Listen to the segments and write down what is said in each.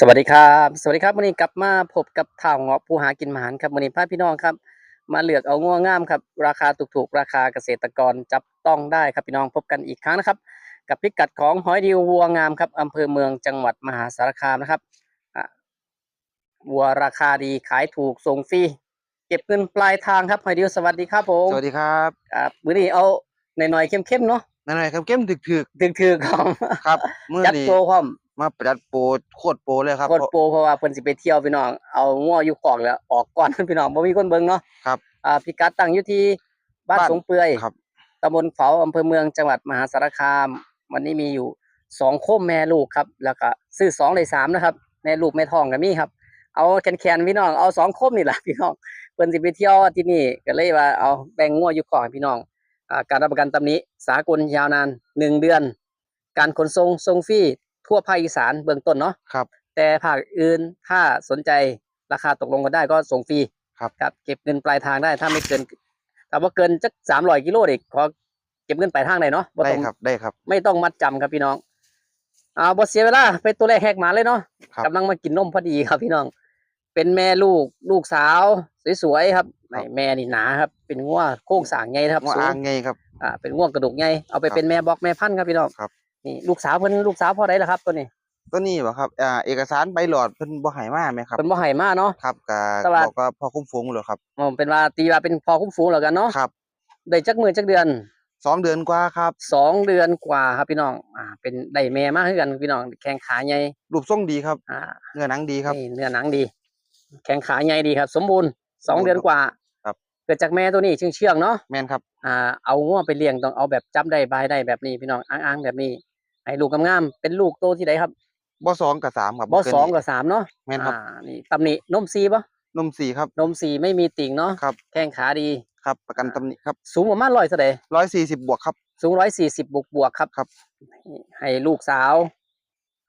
สวัสดีครับ สวัสดีครับวันนี้กลับมาพบกับท่าวเงาะผู้หากินหมานครับวันนี้พาพี่น้องครับ มาเลือกเอางัวงามครับ ราคาถูกๆ ราคาเกษตรกรจับต้องได้ครับพี่น้องพบกันอีกครั้งนะครับ กับพิกัดของหอยดิววัวงามครับอำเภอเมืองจังหวัดมหาสารคามนะครับอะวัวราคาดีขายถูกส่งฟรีเก็บเงินปลายทางครับหอยดิวสวัสดีครับผมสวัสดีครับครับมื้อนี้เอาหน่อยๆเข้มๆเนาะนั่นหน่อยครับเข้มถึกถึกถึกๆของๆครับมื่อจัดนี้โปรพร้อม มาประดัดโปรโคตรโปรเลยครับโคตรโปรเพราะว่าเพิ่นสิไปเที่ยวพี่น้องเอางัวอยู่ของแล้วออกก่อนพี่น้องบ่มีคนเบิ่งเนาะครับอ่าพิกัดตั้งอยู่ที่บ้านบ้านสงเปื่อยครับตำบลเฝาอำเภอเมืองจังหวัดมหาสารคาม วันนี้มีอยู่สองโคมแม่ลูกครับ แล้วก็ซื้อสองเลยสามนะครับแม่ลูกแม่ทองก็มีครับ เอาแคนๆพี่น้องเอาสองโคมนี่แหละพี่น้องเพิ่นสิไปเที่ยวที่นี่ก็เลยว่าเอาแบ่งงัวอยู่ของให้พี่น้องอ่าการรับประกันตำหนี้สากลยาวนานหนึ่งเดือน การขนส่งส่งฟรี ทั่วภาคอีสานเบื้องต้นเนาะครับ แต่ภาคอื่นถ้าสนใจราคาตกลงกันได้ก็ส่งฟรีครับครับ เก็บเงินปลายทางได้ถ้าไม่เกินแต่ว่าเกินจักสามร้อยกิโลเด็กขอเก็บเงินปลายทางได้เนาะบ่ได้ต้องครับได้ครับ ไม่ต้องมัดจำครับพี่น้องเอาบ่เสียเวลาไปตัวแรกแหกหมาเลยเนาะครับกำลังมากินนมพอดีครับพี่น้อง เป็นแม่ลูกลูกสาว สวยๆครับไหนแม่นี่หนาครับ เป็นง่วโค้งสร้างไงครับว่าสูอ่างงไงครับอ่าเป็นง่วงกระดูกไงเอาไปครับเป็นแม่บอกแม่พันธุ์ครับพี่น้องครับ นี่ลูกสาวเพิ่นลูกสาวพ่อใดล่ะครับตัวนี้ตัวนี้บ่ครับอ่าเอกสารใบหลอดเพิ่นบ่ให้มาไหมครับเพิ่นบ่ให้มาเนาะครับก็แต่ว่า บอกว่าพอคุ้มฟูงเหรอครับอ๋อเป็นว่าตีว่าเป็นพอคุ้มฟูงแล้วกันเนาะครับได้จักมือจักเดือนสองเดือนกว่าครับ สองเดือนกว่าครับพี่น้องอ่าเป็นได้แม่มากขึ้นกันพี่น้องแข้งขาใหญ่รูปทรงดีครับอ่าเนื้อหนังดีครับ นี่เนื้อหนังดี แข้งขาใหญ่ดีครับ สมบูรณ์สองสมบูรณ์เดือนกว่าครับ เกิดจากแม่ตัวนี้เชื่องเชื่องๆเนาะ แม่นครับ อ่าเอาง่วไปเลี้ยงต้องเอาแบบจับได้บายได้แบบนี้พี่น้องอ้างๆแบบนี้ ให้ลูกงามๆเป็นลูกโตที่ใดครับบ่สองกับสามครับบ่เกินสองนี้กับสามเนาะแม่นครับอ่านี่ตำหนินมซีปะนมสีครับนมสีไม่มีติ่งเนาะครับแข้งขาดีครับประกันตำหนิครับสูงประมาณร้อยเท่าใดร้อยสี่สิบบวกครับ สูงร้อยสี่สิบบวกบวกๆครับครับนี่ให้ลูกสาว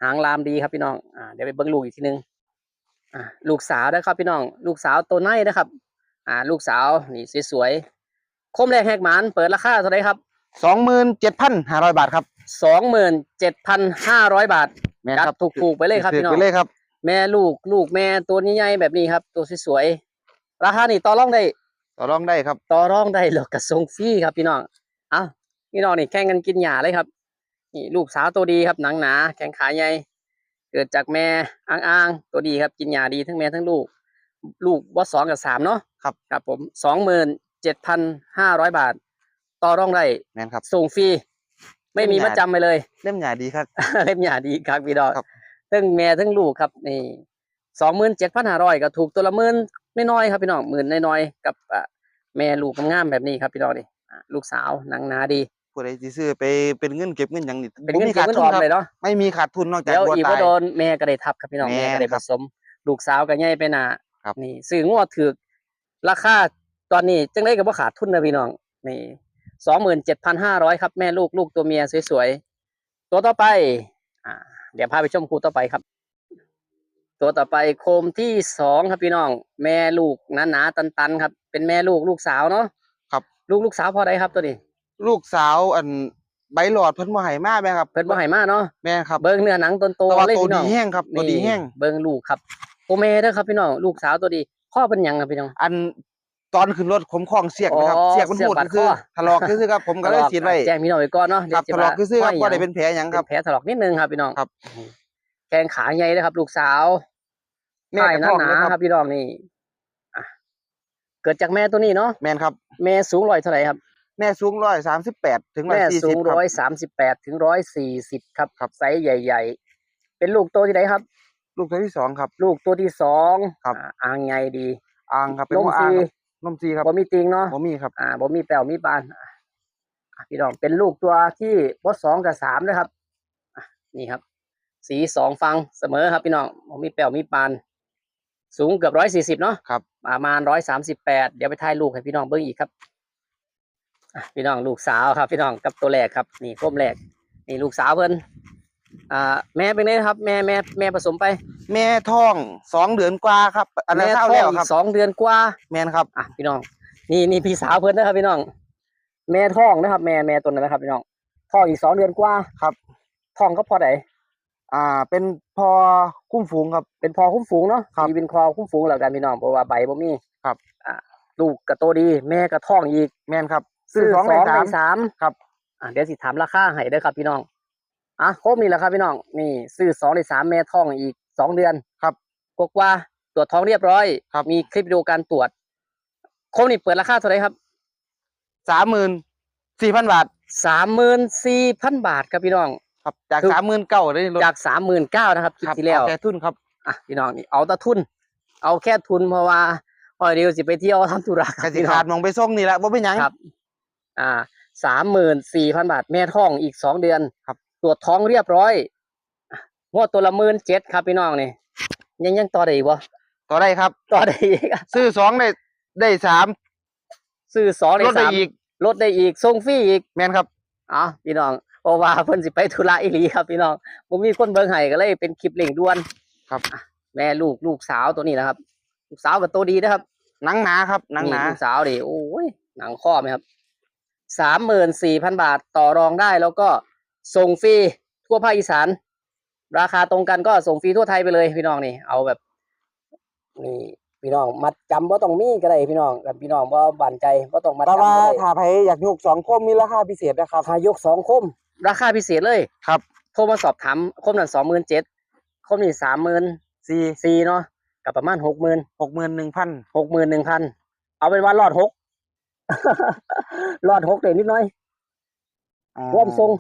หางลามดีครับพี่น้องอ่าเดี๋ยวไปเบิ้งลูกอีกทีนึงอ่าลูกสาวนะครับ พี่น้อง ลูกสาวตัวไหนนะครับ อ่า ลูกสาวนี่สวยๆคมแรกแหกหมานเปิดราคาเท่าไหร่ครับสองหมื่นเจ็ดพันห้าร้อยบาทครับ สองหมื่นเจ็ดพันห้าร้อยบาทแม่นจัครับดถูกๆไปเลยครับถือพี่น้องไปเลยครับ แม่ลูกลูกแม่ตัวนี้ใหญ่แบบนี้ครับ ตัวสวยๆราคานี่ต่อรองได้ ต่อรองได้ครับ ต่อรองได้หรอกกระทรงฟรีครับพี่น้อง เอาพี่น้องนี่แข่งกันกินหญ้าเลยครับ นี่ลูกสาวตัวดีครับหนังหนาแข้งขาใหญ่ เกิดจากแม่อ้างๆตัวดีครับกินหญ้าดีทั้งแม่ทั้งลูก ลูกว่าสองกับสามเนาะครับ ครับผมสองหมื่นเจ็ดพันห้าร้อยบาท ต่อรองได้แม่นครับส่งฟรี ไม่มีเป็นหมาญ้าจำไปเลย เล่มใหญ่ดีครับ เล่มหญ้าดีครับพี่น้องครับทั้งแม่ทั้งลูกครับนี่สองหมื่นเจ็ดพันห้าร้อยก็ถูกตัวละหมื่นไม่น้อยๆครับพี่น้องหมื่นน้อยๆกับอะแม่ลูกงามๆแบบนี้ครับพี่น้องดิอะลูกสาวหนังหนาดีผู้ใดสิซื้อไปเป็นเงินเก็บเงินหยังนี่เป็นเงินบ่มีเก็บขาดเงินทุอนอมครับเลยเนาะไม่มีขาดทุนนอกจากเดี๋ยวบัวอีกตาว่ายโดนแม่ก็ได้ทับครับพี่น้องแม่แม่ก็ได้คผรับสม ลูกสาวก็ใหญ่ไปหนาครับนี่ซื้องวดถือราคาตอนนี้จังได้ก็บ่ขาดทุนนะพี่น้องนี่ สองหมื่นเจ็ดพันห้าร้อยครับแม่ลูกลูกตัวเมียสวยๆ ตัวต่อไปอ่าเดี๋ยวพาไปชมคู่ต่อไปครับ ตัวต่อไปโคมที่สองครับพี่น้อง แม่ลูกหนาๆตันๆครับ เป็นแม่ลูกลูกสาวเนาะครับ ลูกลูกสาวพอได้ครับตัวนี้ ลูกสาวอันใบหลอดเพิ่นบ่ให้มาแม่ครับเพิ่นบ่ให้มาเนาะแม่ครับเบิ่งเนื้อหนังต้นโตแต่ว่าเลยตัวพี่น้ดีองแห้งครับตัวดีนี่แห้งเบิ่งลูกครับโอเมเด้อครับพี่น้องลูกสาวตัวดีข้อเป็นหยังครับพี่น้อง อัน ตอนขึ้นรถผมคล้องเสียกนะครับ อ๋อเสียกมันเสียกพูดบาดคือคอถลอกคือครับผมก็เลยฉีดไว้แจ้งพี่น้องไว้ก่อนเนาะครับเดี๋ถยวลอกคือครับว่าบ่ได้เป็นแผลหยังครับเป็นแผลถลอกนิดนึงครับพี่น้องครับแขนขาใหญ่เลยครับ ลูกสาวแม่ใช่กระท้องหนาเลยๆคครัรับบพี่น้องนี่อะเกิดจากแม่ตัวนี้เนาะแม่นครับ แม่สูงร้อยเท่าไหร่ครับ แม่สูง138ถึงแม่สูง140ครัร้อยบสามสิบแปดถึงร้อยสี่สิบครับครับ ไซส์ใหญ่ ๆ เป็นลูกตัวที่ไหนครับ ลูกตัวที่สองครับ ลูกตัวที่สองครับ อ่าอ่างใหญ่ดี อ่างครับเป็นนมหัวอ่าซีงครับ นมซีครับบ่มีติงเนาะบ่มีครับอ่าบ่มีแป้วมีปานอะอะพี่น้องเป็นลูกตัวที่บสองกับสามนะครับอะนี่ครับ สีสองฟังเสมอครับพี่น้องบ่มีแป้วมีปานสูงเกือบร้อยสี่สิบเนาะครับประมาณร้อยสามสิบแปดเดี๋ยวไปถ่ายลูกให้พี่น้องเบิ่งอีกครับอะพี่น้องลูกสาวครับ พี่น้องกับตัวแรกครับ นี่ก้มแรกนี่ลูกสาวเพิ่น อ่าแม่เป็นไงครับ แม่แม่แม่ผสมไป แม่ท้องสองเดือนกว่าครับอันนั้นแม่เศร้าท้แล้องวอีครับกสองเดือนกว่า แม่นครับ อะพี่น้องนี่นี่พี่สาวเพิ่นนะครับพี่น้อง แม่ท้องนะครับ แม่แม่ตัวนั้นนะครับพี่น้องท้องอีกสองเดือนกว่าครับ ท้องก็พอไหนอ่า เป็นพอคุ้มฝูงครับ เป็นพอคุ้มฝูงเนาะครับมีเป็นคอคุ้มฝูงแล้วกันพี่น้องเพราะว่าใบบ่มีครับ อ่าลูกกระโตดี แม่กระท้องอีกแม่นครับซื้อสองในในสามสาม ครับ อ่าเดี๋ยวสิถามราคาให้เด้อครับพี่น้อง อะครบนี่แหละครับพี่น้องนี่ซื้อสองในสามแม่ท้องอีกสองเดือนครับกว่าๆตรวจท้องเรียบร้อยครับมีคลิปวิดีโอการตรวจครบนี่เปิดราคาเท่าไหร่ครับสามหมื่นสี่พันบาทสามหมื่นสี่พันบาทครับพี่น้อง ครับจากคือสามหมื่นเก้าได้รถจากสามหมื่นเก้านะครับคลิปครับที่แล้วเอาแค่ทุนครับอะพี่น้องนี่เอาแตะทุน เอาแค่ทุนเพราะว่าพอเดียวสิไปเที่ยวทำธุระคกรับสิพี่น้อขางดมองไปส่งนี่แหละบ่เป็นหยังครับ อ่าสามหมื่นสี่พันบาทแม่ท้องอีกสองเดือนครับต รวจท้องเรียบร้อยอะงวดตัวละหมื่นเจ็ดครับพี่น้องนี่ยังยังต่อได้อีกวะต่อได้ครับ ต่อได้อีกอะซื้อสองได้ได้สามซื้อสองในลดได้สามอีกลดได้อีกส่งฟรีอีกแม่นครับอ๋อพี่น้องเพราะว่าเพิ่นสิไปธุระอีหลีครับพี่น้องผมมีคนเบิ่งให้ก็เลยเป็นคลิปเร่งด่วนครับอะแม่ลูกลูกสาวตัวนี้นะครับ ลูกสาวกับตัวดีนะครับหนังหนาครับหนังหนาลูกสาวดิโอ้ยหนังข้อไหมครับสามหมื่นสี่พันบาทต่อรองได้แล้วก็ ส่งฟรีทั่วภาคอีสาน ราคาตรงกันก็ส่งฟรีทั่วไทยไปเลยพี่น้องนี่เอาแบบนี่พี่น้องมัดจำว่าต้องมีก็ได้พี่น้องกับพี่น้องว่าบั่นใจว่าต้องมาแต่จำว่าก็ได้ถ้าไผอยากยกสองคมมีราคาพิเศษนะครับ ถ้ายกสองคม ราคาพิเศษเลยครับโทรมาสอบถามคมนั้นสองหมื่นเจ็ดคมนี่สามหมื่นสี่สี่เนาะกับประมาณหกหมื่นหกหมื่นหนึ่งพันหกหมื่นหนึ่งพันเอาเป็นว่ารอดหก รอดหกเลยนิดหน้อยร่วมทรง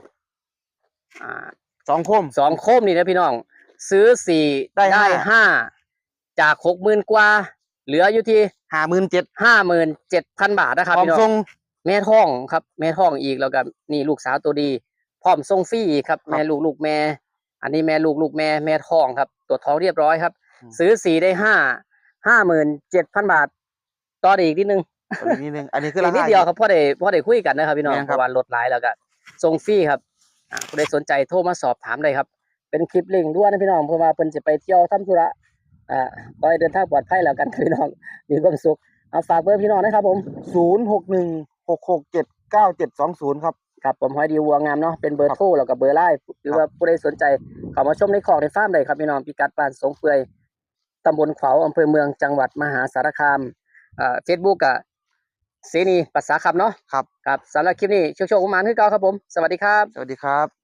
อ่าสองคม สองโคมนี่นะพี่น้อง ซื้อสี่ได้ห้า ห้าจากหกหมื่นกว่า เหลืออยู่ที่ห้าหมื่นเจ็ดห้าหมื่นเจ็ดพันบาทนะครับพร้อมพี่น้อทรง ง แม่ท้องครับ แม่ท้องอีกแล้วก็นี่ลูกสาวตัวดี พร้อมส่งฟรีอีกครับครับ แม่ลูกลูกแม่ อันนี้แม่ลูกลูกแม่แม่ท้องครับตรวจท้องเรียบร้อยครับ อืม ซื้อสี่ได้ห้าห้าหมื่นเจ็ดพันบาทต่อได้อีกนิดนึงอีกนิดนึงอันนี้คืออีรากนิดคา เดียวครับพ่อได้พ่อได้คุยกันนะครับพี่น้องแม่นเพครับราะว่าลดหลายแล้วก็ส่งฟรีครับอ่า ผู้ใดสนใจโทรมาสอบถามได้ครับ เป็นคลิปเร่งด่วนนะพี่น้องเพราะว่าเพิ่นจะไปเที่ยวทำธุระอ่าขอให้เดินทางปลอดภัยแล้วกันพี่น้องมีความสุขเอาฝากเบอร์พี่น้องนะครับผมศูนย์หกหนึ่งหกหกเจ็ดเก้าเจ็ดสองศูนย์ครับครับผมหอยดีวัวงามเนาะเป็นเบอร์โทรแล้วก็เบอร์ไลน์หรือว่าผู้ใดสนใจเข้ามาชมในคอกในฟาร์มได้ครับพี่น้องพิกัดบ้านสงเปื่อยตำบลขวาวอำเภอเมืองจังหวัดมหาสารคามอ่าเฟซบุ๊กอะ เสนีภาษาคำเนาะครับ ครับสำหรับคลิปนี้โชคๆประมาณคือเก่าครับผม สวัสดีครับ สวัสดีครับ